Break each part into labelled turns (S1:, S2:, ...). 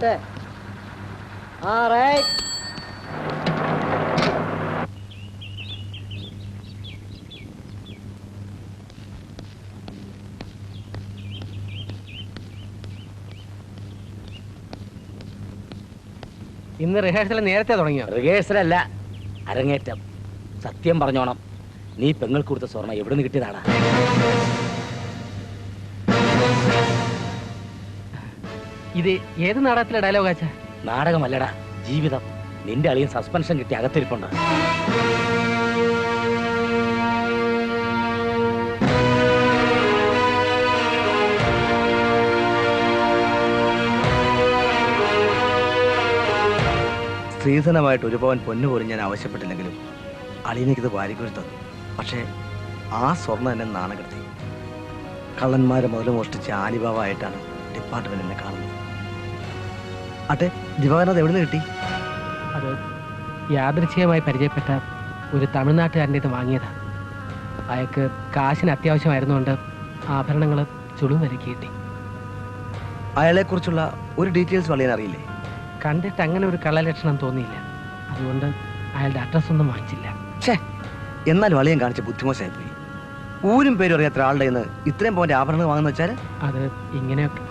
S1: ആവട്ടെ ആ റൈറ്റ്
S2: ഇന്ന് റിഹേഴ്സൽ നേരത്തെ തുടങ്ങിയോ?
S3: റിഹേഴ്സലല്ല അരങ്ങേറ്റം. സത്യം പറഞ്ഞോണം. നീ പെങ്ങൾക്ക് കൊടുത്ത സ്വർണം എവിടെ നിന്ന് കിട്ടിയതാടാ
S2: ഇത് ഏത് നാടകത്തിലെ ഡയലോഗ് ഡയലോഗാച്ചാ
S3: നാടകമല്ലടാ ജീവിതം. നിന്റെ അളിയൻ സസ്പെൻഷൻ കിട്ടി അകത്തിരിപ്പുണ്ട്.
S4: സ്ത്രീധനമായിട്ട് ഒരു പവൻ പൊന്നു പോലും ഞാൻ ആവശ്യപ്പെട്ടില്ലെങ്കിലും അളിയനിക്കിത് വാരിക്കുരി തന്നു. പക്ഷേ ആ സ്വർണം എന്നെ നാണകെടുത്തി കള്ളന്മാരെ മുതൽ മോഷ്ടിച്ച ആലിബാബായിട്ടാണ് ഡിപ്പാർട്ട്മെന്റ് എന്നെ കാണുന്നത്. അട്ടെ ദിവാകരൻ അത് എവിടെ നിന്ന് കിട്ടി?
S2: അത് യാദൃച്ഛികമായി പരിചയപ്പെട്ട ഒരു തമിഴ്നാട്ടുകാരന്റെ ഇത് വാങ്ങിയതാണ് അയാൾക്ക് കാശിന് അത്യാവശ്യമായിരുന്നുകൊണ്ട് ആഭരണങ്ങൾ ചുളും വിലക്ക് കിട്ടി.
S4: അയാളെക്കുറിച്ചുള്ള ഒരു ഡീറ്റെയിൽസ് അളിയൻ അറിയില്ലേ?
S2: കണ്ടിട്ട് അങ്ങനെ ഒരു കള്ളലക്ഷണം തോന്നിയില്ല. അതുകൊണ്ട് അയാളുടെ അഡ്രസ് ഒന്നും വാങ്ങിച്ചില്ല.
S4: ഛേ എന്നാൽ വളയം കാണിച്ച ബുദ്ധിമോശമായി പോയി ഊരും പേരും അറിയാത്ത ആളുടെ ഇത്രയും പോയിന്റ് ആഭരണങ്ങൾ വാങ്ങുന്ന വെച്ചാൽ
S2: അത് ഇങ്ങനെയൊക്കെ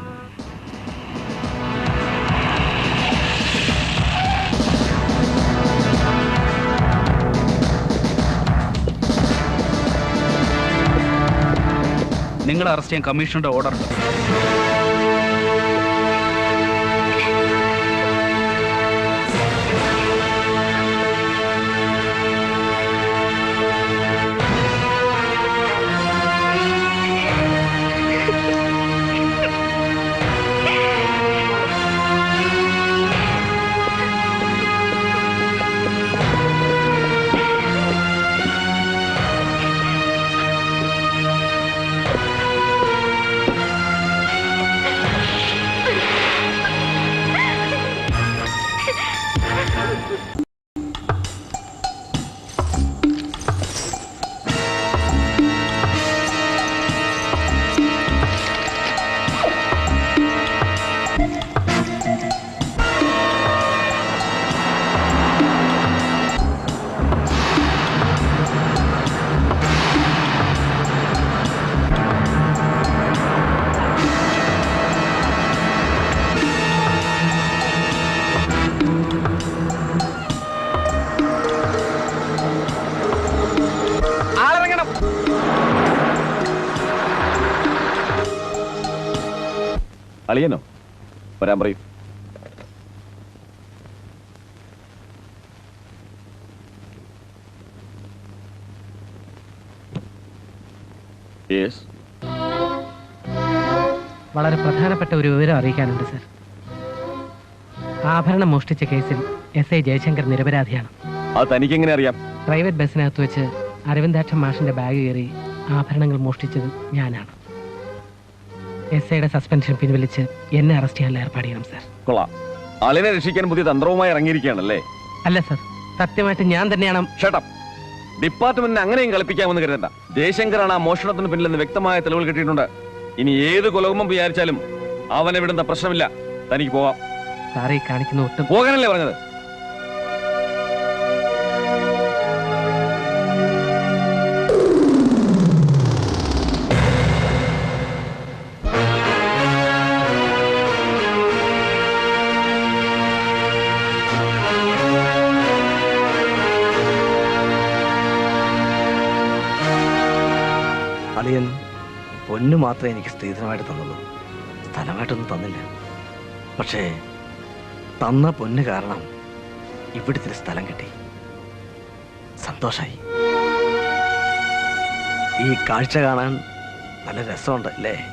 S5: നിങ്ങളെ അറസ്റ്റ് ചെയ്യാൻ കമ്മീഷണറുടെ ഓർഡർ
S6: അളിയനോ വരാൻ പറയൂ.
S2: വളരെ പ്രധാനപ്പെട്ട ഒരു വിവരം അറിയിക്കാനുണ്ട് സർ. ആഭരണം മോഷ്ടിച്ച കേസിൽ എസ് ഐ ജയശങ്കർ നിരപരാധിയാണ്.
S6: അത് തനിക്കെങ്ങനെ അറിയാം?
S2: പ്രൈവറ്റ് ബസ്സിനകത്ത് വെച്ച് അരവിന്ദാക്ഷൻ മാഷിന്റെ ബാഗ് കയറി ആഭരണങ്ങൾ മോഷ്ടിച്ചത് ഞാനാണ്. എസ് ഐയുടെ സസ്പെൻഷൻ പിൻവലിച്ച് എന്നെ അറസ്റ്റ് ചെയ്യാൻ ഏർപ്പാട് ചെയ്യണം സാർ
S6: കൊള്ളാം. അലിനെ രക്ഷിക്കാൻ പുതിയ തന്ത്രവുമായി ഇറങ്ങിയിരിക്കുകയാണല്ലേ?
S2: അല്ല സാർ സത്യമായിട്ട് ഞാൻ തന്നെയാണ്
S6: ഷട്ടപ്പ്. ഡിപ്പാർട്ട്മെന്റിനെ അങ്ങനെയും കളിപ്പിക്കാമെന്ന് കരുതണ്ട. ജയശങ്കറാണ് ആ മോഷണത്തിന് പിന്നിലെന്ന് വ്യക്തമായ തെളിവുകൾ കിട്ടിയിട്ടുണ്ട്. ഇനി ഏത് കുലകുമ്പം വിചാരിച്ചാലും അവനെ വിടുന്ന പ്രശ്നമില്ല. തനിക്ക് പോവാം.
S2: സാറേ കാണിക്കുന്ന ഒട്ടും
S6: പോകാനല്ലേ പറഞ്ഞത്?
S4: എനിക്ക് സ്ത്രീധനമായിട്ട് തന്നുള്ളൂ സ്ഥലമായിട്ടൊന്നും തന്നില്ല. പക്ഷേ തന്ന പൊന്ന് കാരണം ഇവിടുത്തെ സ്ഥലം കിട്ടി. സന്തോഷായി. ഈ കാഴ്ച കാണാൻ നല്ല രസമുണ്ട് അല്ലേ?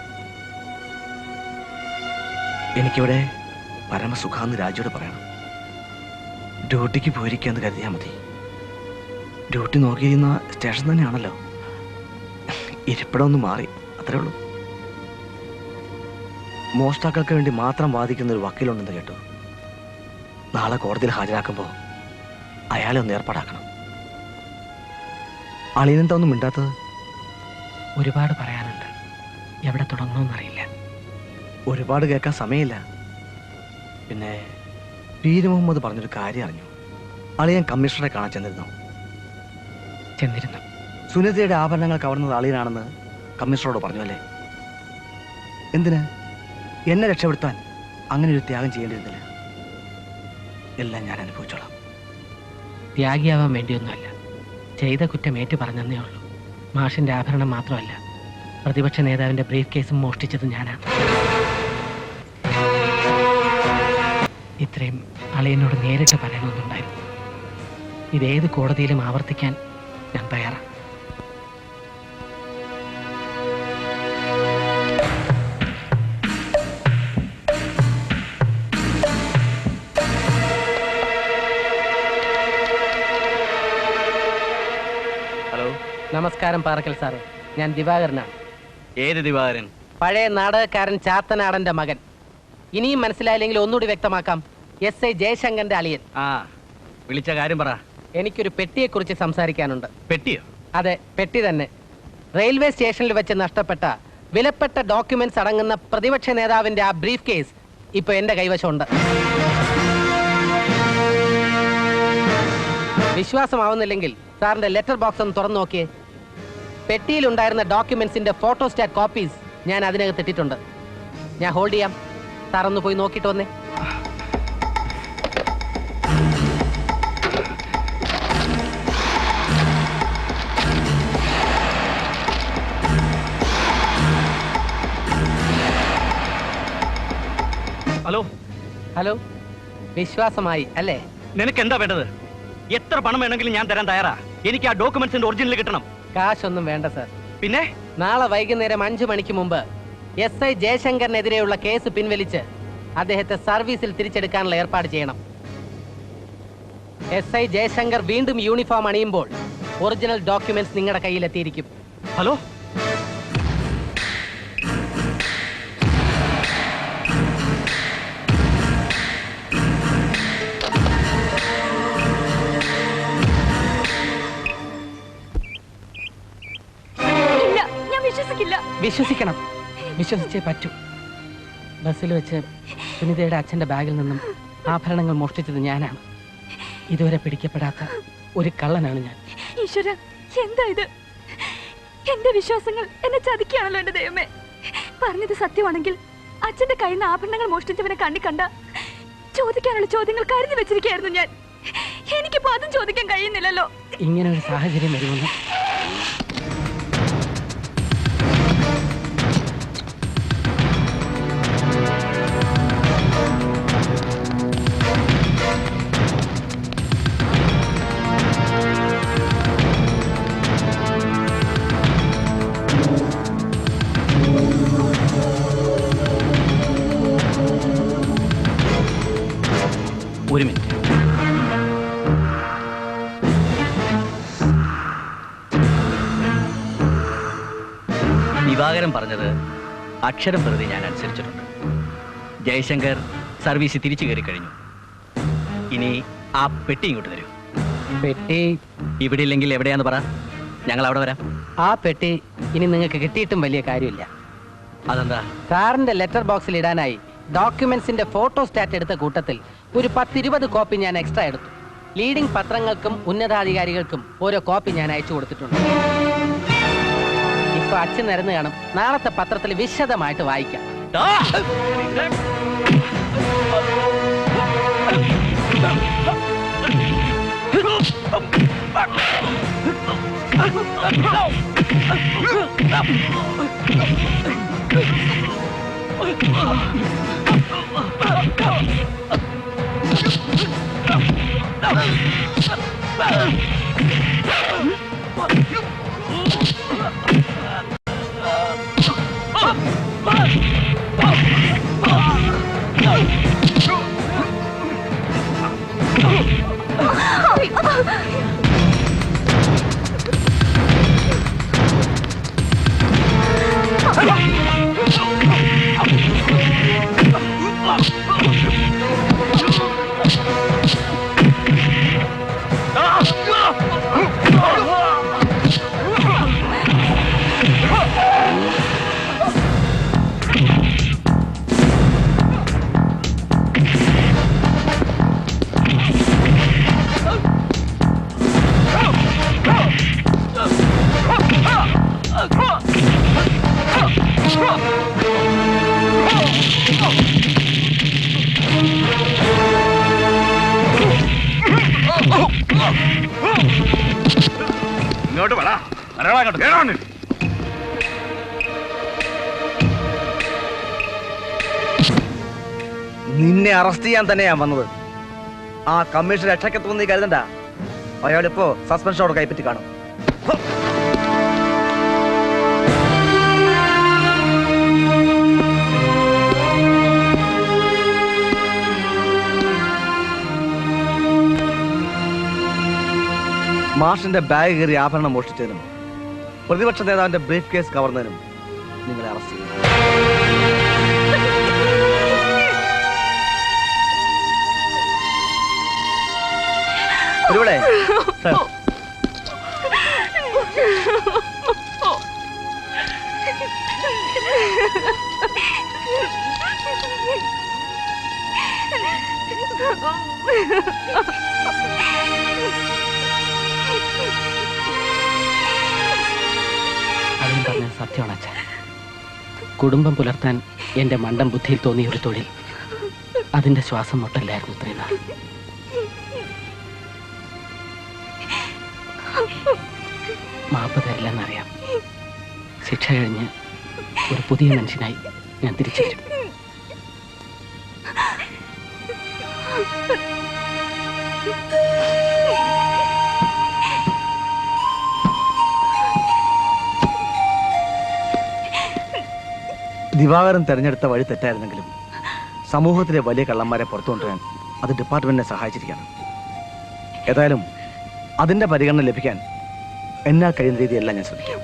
S4: എനിക്കിവിടെ പരമസുഖാന്ന് രാജുയോട് പറയണം. ഡ്യൂട്ടിക്ക് പോയിരിക്കാന്ന് കരുതിയാൽ മതി. ഡ്യൂട്ടി നോക്കിയിരുന്ന സ്റ്റേഷൻ തന്നെയാണല്ലോ. ഇരിപ്പിടം ഒന്ന് മാറി അത്രേ ഉള്ളൂ. മോഷ്ടാക്കൾക്ക് വേണ്ടി മാത്രം വാദിക്കുന്ന ഒരു വക്കീലുണ്ടെന്ന് കേട്ടു. നാളെ കോടതിയിൽ ഹാജരാക്കുമ്പോൾ അയാളെ ഒന്ന് ഏർപ്പാടാക്കണം. അളിയനെന്താ ഒന്നും മിണ്ടാത്തത്?
S2: ഒരുപാട് പറയാനുണ്ട്. എവിടെ തുടങ്ങണമെന്നറിയില്ല
S4: ഒരുപാട് കേൾക്കാൻ സമയമില്ല. പിന്നെ പീര് മുഹമ്മദ് പറഞ്ഞൊരു കാര്യം അറിഞ്ഞു. അളിയൻ കമ്മീഷണറെ കാണാൻ ചെന്നിരുന്നു.
S2: ചെന്നിരുന്നു.
S4: സുനിതയുടെ ആഭരണങ്ങൾ കവർന്നത് അളിയനാണെന്ന് കമ്മീഷണറോട് പറഞ്ഞു അല്ലേ? എന്തിന്? എന്നെ രക്ഷപ്പെടുത്താൻ അങ്ങനെ ഒരു ത്യാഗം ചെയ്യേണ്ടിരുന്നില്ല എല്ലാം ഞാൻ അനുഭവിച്ചോളാം.
S2: ത്യാഗിയാവാൻ വേണ്ടിയൊന്നുമല്ല. ചെയ്ത കുറ്റം ഏറ്റു പറഞ്ഞതേ ഉള്ളൂ. മാഷിന്റെ ആഭരണം മാത്രമല്ല പ്രതിപക്ഷ നേതാവിന്റെ ബ്രീഫ് കേസും മോഷ്ടിച്ചത് ഞാനാണ്. ഇത്രയും അളിയനോട് നേരിട്ട് പറയണമെന്നുണ്ടായിരുന്നു. ഇതേത് കോടതിയിലും ആവർത്തിക്കാൻ ഞാൻ തയ്യാറാണ്. നമസ്കാരം പാറക്കൽ സാറേ. ഞാൻ ദിവാകരനാണ്.
S4: ഏത് ദിവാകരൻ?
S2: പഴയ നാടകക്കാരൻ ചാത്തനാടന്റെ മകൻ. ഇനിയും മനസ്സിലായില്ലെങ്കിൽ ഒന്നുകൂടി വ്യക്തമാക്കാം. എസ് ഐ ജയശങ്കറിന്റെ അളിയൻ.
S4: ആ വിളിച്ച കാര്യം പറ.
S2: എനിക്കൊരു പെട്ടിയെ കുറിച്ച് സംസാരിക്കാനുണ്ട്.
S4: പെട്ടിയോ?
S2: അതെ പെട്ടി തന്നെ. റെയിൽവേ സ്റ്റേഷനിൽ വെച്ച് നഷ്ടപ്പെട്ട വിലപ്പെട്ട ഡോക്യുമെന്റ്സ് അടങ്ങുന്ന പ്രതിപക്ഷ നേതാവിന്റെ ആ ബ്രീഫ് കേസ് ഇപ്പൊ എന്റെ കൈവശമുണ്ട്. വിശ്വാസമാവുന്നില്ലെങ്കിൽ സാറിന്റെ ലെറ്റർ ബോക്സ് ഒന്ന് തുറന്നു നോക്കിയേ. പെട്ടിയിൽ ഡോക്യുമെന്റ്സിന്റെ ഡോക്യുമെന്റ്സിന്റെ ഫോട്ടോസ്റ്റാറ്റ് കോപ്പീസ് ഞാൻ അതിനകത്ത് ഇട്ടിട്ടുണ്ട്. ഞാൻ ഹോൾഡ് ചെയ്യാം. സാറൊന്ന് പോയി നോക്കിട്ട് വന്നേ.
S5: ഹലോ?
S2: ഹലോ? വിശ്വാസമായി അല്ലേ?
S5: നിനക്ക് എന്താ വേണ്ടത്? എത്ര പണം വേണമെങ്കിലും ഞാൻ തരാൻ തയ്യാറാ. എനിക്ക് ആ ഡോക്യുമെന്റ്സിന്റെ ഒറിജിനൽ കിട്ടണം.
S2: കാശൊന്നും വേണ്ട സാർ
S5: പിന്നെ?
S2: നാളെ വൈകുന്നേരം അഞ്ചു മണിക്ക് മുമ്പ് എസ് ഐ ജയശങ്കറിനെതിരെയുള്ള കേസ് പിൻവലിച്ച് അദ്ദേഹത്തെ സർവീസിൽ തിരിച്ചെടുക്കാനുള്ള ഏർപ്പാട് ചെയ്യണം. എസ് ഐ ജയശങ്കർ വീണ്ടും യൂണിഫോം അണിയുമ്പോൾ ഒറിജിനൽ ഡോക്യുമെന്റ്സ് നിങ്ങളുടെ കയ്യിലെത്തിയിരിക്കും.
S5: ഹലോ?
S2: വിശ്വസിക്കണം. വിശ്വസിച്ചേ പറ്റൂ. ബസ്സിൽ വെച്ച് സുനിതയുടെ അച്ഛന്റെ ബാഗിൽ നിന്നും ആഭരണങ്ങൾ മോഷ്ടിച്ചത് ഞാനാണ്. ഇതുവരെ പിടിക്കപ്പെടാത്ത ഒരു കള്ളനാണ് ഞാൻ.
S7: ഈശ്വര എന്താ ഇത്? എന്റെ വിശ്വാസങ്ങൾ എന്നെ ചതിക്കുകയാണല്ലോ എന്റെ ദൈവമേ. പറഞ്ഞത് സത്യമാണെങ്കിൽ അച്ഛന്റെ കയ്യിൽ നിന്ന് ആഭരണങ്ങൾ മോഷ്ടിച്ചവനെ കണ്ണി കണ്ട ചോദിക്കാനുള്ള ചോദ്യങ്ങൾ കരുതി വെച്ചിരിക്കുകയായിരുന്നു ഞാൻ. എനിക്കിപ്പോ അതും ചോദിക്കാൻ കഴിയുന്നില്ലല്ലോ.
S2: ഇങ്ങനെ ഒരു സാഹചര്യം വരുമെന്ന്
S5: ഒരു മിനിറ്റ്.
S8: ദിവാകരൻ പറഞ്ഞത് അക്ഷരം പ്രതി ഞാൻ അനുസരിച്ചിട്ടുണ്ട്. ജയശങ്കർ സർവീസ് തിരിച്ചു കയറി കഴിഞ്ഞു. ഇനി ആ പെട്ടി ഇങ്ങോട്ട് തരൂ.
S2: പെട്ടി?
S8: ഇവിടെ ഇല്ലെങ്കിൽ എവിടെയാന്ന് പറ. ഞങ്ങൾ അവിടെ വരാം.
S2: ആ പെട്ടി ഇനി നിങ്ങൾക്ക് കിട്ടിയിട്ടും വലിയ കാര്യമില്ല.
S8: അതെന്താ?
S2: സാറിന്റെ ലെറ്റർ ബോക്സിൽ ഇടാനായി ഡോക്യുമെന്റ്സിന്റെ ഫോട്ടോ സ്റ്റാറ്റ് എടുത്ത കൂട്ടത്തിൽ ഒരു പത്തിരുപത് കോപ്പി ഞാൻ എക്സ്ട്രാ എടുത്തു. ലീഡിംഗ് പത്രങ്ങൾക്കും ഉന്നതാധികാരികൾക്കും ഓരോ കോപ്പി ഞാൻ അയച്ചു കൊടുത്തിട്ടുണ്ട്. ഇപ്പൊ അച്ഛൻ നിരന്ന് കാണും. നാളത്തെ പത്രത്തിൽ വിശദമായിട്ട് വായിക്കാം.
S6: Oh, Oh! അങ്ങോട്ട്
S4: നിന്നെ അറസ്റ്റ് ചെയ്യാൻ തന്നെയാ വന്നത്. ആ കമ്മീഷൻ രക്ഷക്കെത്തുമെന്ന് നീ കരുതണ്ട. അയാളിപ്പോ സസ്പെൻഷനോട് കൈപ്പറ്റി കാണും. മാഷിന്റെ ബാഗ് കയറി ആഭരണം മോഷ്ടിച്ചതിനും പ്രതിപക്ഷ നേതാവിന്റെ ബ്രീഫ് കേസ് കവർന്നതിനും നിങ്ങളെ അറസ്റ്റ് ചെയ്തു. ഒരുവിടെ സർ.
S2: സത്യമാണ് അച്ഛൻ കുടുംബം പുലർത്താൻ എന്റെ മണ്ടം ബുദ്ധിയിൽ തോന്നിയ ഒരു തൊഴിൽ. അതിന്റെ ശ്വാസം മുട്ടല്ലായിരുന്നു ഇത്രയും നാൾ. മാപ്പ് തരില്ലെന്നറിയാം. ശിക്ഷ കഴിഞ്ഞ് ഒരു പുതിയ മനുഷ്യനായി ഞാൻ തിരിച്ചു വരും.
S4: ദിവാകരൻ തെരഞ്ഞെടുത്ത വഴി തെറ്റായിരുന്നെങ്കിലും സമൂഹത്തിലെ വലിയ കള്ളന്മാരെ പുറത്തുകൊണ്ടുവരാൻ അത് ഡിപ്പാർട്ട്മെന്റിനെ സഹായിച്ചിരിക്കുകയാണ്. ഏതായാലും അതിന്റെ പരിഗണന ലഭിക്കാൻ എന്നാൽ കഴിയുന്ന രീതിയെല്ലാം ഞാൻ ശ്രമിക്കാം